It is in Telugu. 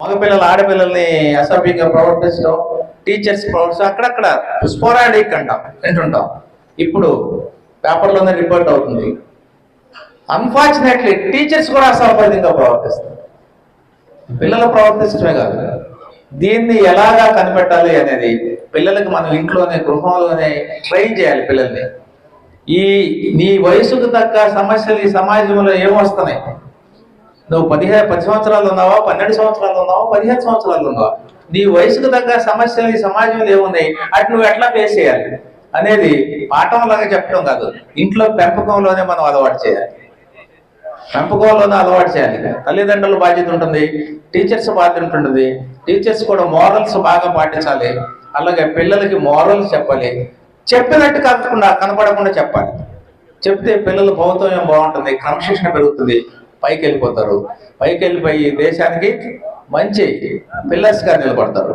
మగపిల్లలు ఆడపిల్లల్ని అసభ్యంగా ప్రవర్తించడం టీచర్స్ ప్రవర్తించడం అక్కడక్కడ స్పోరాడిక్ అంటాం వింటుంటాం. ఇప్పుడు పేపర్లోనే రిపోర్ట్ అవుతుంది. అన్ఫార్చునేట్లీ టీచర్స్ కూడా అసభ్యంగా ప్రవర్తిస్తారు. పిల్లలు ప్రవర్తించడమే కాదు. దీన్ని ఎలాగా కనిపెట్టాలి అనేది పిల్లలకు మనం ఇంట్లోనే గృహంలోనే ట్రైన్ చేయాలి పిల్లల్ని. ఈ నీ వయసుకు తగ్గ సమస్యలు ఈ సమాజంలో ఏమొస్తున్నాయి? నువ్వు పదిహేను పది సంవత్సరాలు ఉన్నావా? పన్నెండు సంవత్సరాలు ఉన్నావా? పదిహేను సంవత్సరాలు ఉన్నావా? నీ వయసుకు తగ్గ సమస్యలు ఈ సమాజంలో ఏమున్నాయి? అటు నువ్వు ఎట్లా ఫేస్ చేయాలి? అనేది పాఠంలాగా చెప్పడం కాదు. ఇంట్లో పెంపకంలోనే మనం అలవాటు చేయాలి. పెంపకంలోనే అలవాటు చేయాలి. తల్లిదండ్రుల బాధ్యత ఉంటుంది. టీచర్స్ బాధ్యత ఉంటుంది. టీచర్స్ కూడా మోరల్స్ బాగా పాటించాలి. అలాగే పిల్లలకి మోరల్స్ చెప్పాలి. చెప్పినట్టు కాకుండా కనపడకుండా చెప్పాలి. చెప్తే పిల్లల భౌతవ్యం బాగుంటుంది? క్రమశిక్షణ పెరుగుతుంది. పైకి వెళ్ళిపోతారు పైకి వెళ్ళిపోయి దేశానికి మంచి పిల్లర్స్గా నిలబడతారు.